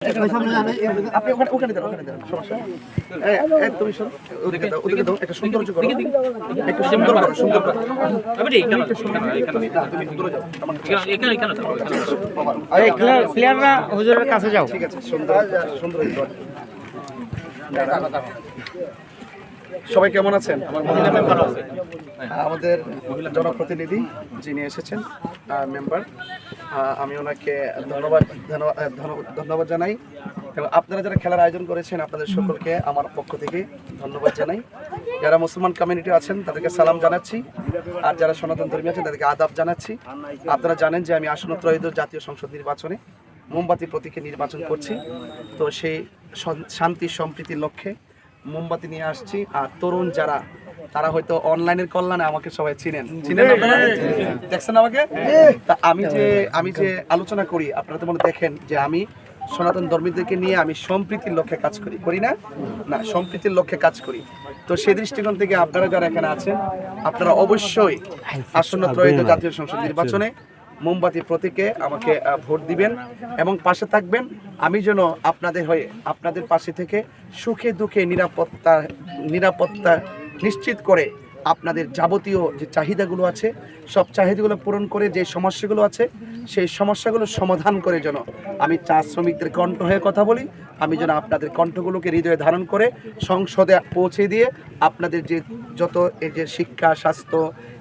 আপনি ওখানে ওখানে দেন ওখানে দেন সমস্যা নেই। এই, এই, তুমি শোনো ওদিকে দাও ওদিকে দাও একটা সুন্দর করো একটু সুন্দর করো সুন্দর করো আপনি এখানে এখানে তুমি দূরে যাও। এখানে এখানে থাকো, এখানে থাকো। আরে, প্লেয়াররা হুজুরের কাছে যাও। ঠিক আছে সুন্দর সুন্দর সবাই কেমন আছেন? আমাদের জনপ্রতিনিধি যিনি এসেছেন মেম্বার আমি ওনাকে ধন্যবাদ ধন্যবাদ জানাই। এবং আপনারা যারা খেলার আয়োজন করেছেন, আপনাদের সকলকে আমার পক্ষ থেকে ধন্যবাদ জানাই। যারা মুসলমান কমিউনিটি আছেন, তাদেরকে সালাম জানাচ্ছি। আর যারা সনাতন ধর্মী আছেন, তাদেরকে আদাব জানাচ্ছি। আপনারা জানেন যে আমি আসন্ন ত্রয়োদশ জাতীয় সংসদ নির্বাচনে মোমবাতি প্রতীকে নির্বাচন করছি। তো সেই শান্তি, সম্প্রীতির লক্ষ্যে মোমবাতি নিয়ে আসছি। আর তরুণ যারা তারা হয়তো অনলাইনের কল্যাণে আমাকে সবাই চিনেন। চিনেন আপনারা দেখছেন আমাকে? তা আমি যে আমি যে আলোচনা করি আপনারা তো মনে দেখেন যে আমি সনাতন ধর্মীদেরকে নিয়ে আমি সম্প্রীতির লক্ষ্যে কাজ করি করি না? না সম্প্রীতির লক্ষ্যে কাজ করি। তো সেই দৃষ্টিকোণ থেকে আপনারা যারা এখানে আছেন আপনারা অবশ্যই আসন্ন ত্রয়োদশ জাতীয় সংসদ নির্বাচনে মোমবাতি প্রতীকে আমাকে ভোট দিবেন এবং পাশে থাকবেন। আমি যেন আপনাদের হয়ে আপনাদের পাশে থেকে সুখে দুঃখে নিরাপত্তা নিরাপত্তা নিশ্চিত করে আপনাদের যাবতীয় যে চাহিদাগুলো আছে সব চাহিদাগুলো পূরণ করে যে সমস্যাগুলো আছে সেই সমস্যাগুলো সমাধান করে যেন আমি চা শ্রমিকদের কণ্ঠ হয়ে কথা বলি, আমি যেন আপনাদের কণ্ঠগুলোকে হৃদয়ে ধারণ করে সংসদে পৌঁছে দিয়ে আপনাদের যে যত এই যে শিক্ষা, স্বাস্থ্য,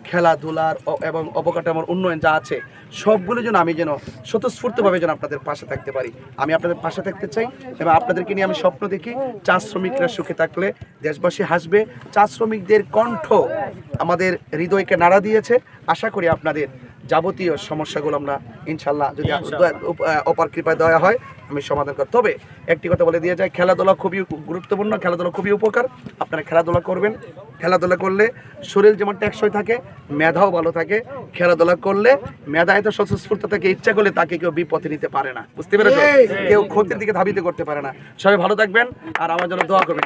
খেলাধুলার এবং অবকাঠামোর উন্নয়ন যা আছে, সবগুলো যেন আমি যেন স্বতঃস্ফূর্তভাবে যেন আপনাদের পাশে থাকতে পারি। আমি আপনাদের পাশে থাকতে চাই এবং আপনাদেরকে নিয়ে আমি স্বপ্ন দেখি চা শ্রমিকরা সুখে থাকলে দেশবাসী হাসবে। চা শ্রমিকদের কণ্ঠ আমাদের হৃদয়কে নাড়া দিয়েছে। আশা করি আপনাদের যাবতীয় সমস্যাগুলো আমরা ইনশাল্লাহ যদি অপার কৃপায় দেওয়া হয় আমি সমাধান করি তবে একটি কথা বলে দিয়ে যায় খেলাধুলা খুবই গুরুত্বপূর্ণ খেলাধুলা খুবই উপকার। আপনারা খেলাধুলা করবেন। খেলাধুলা করলে শরীর যেমন টেকসই থাকে মেধাও ভালো থাকে। খেলাধুলা করলে মেধা এত স্বতঃস্ফূর্ত থাকে ইচ্ছা করলে তাকে কেউ বিপথে নিতে পারে না। বুঝতে পেরেছ? কেউ ক্ষতির দিকে ধাবিত করতে পারে না। সবাই ভালো থাকবেন আর আমার জন্য দোয়া করবেন।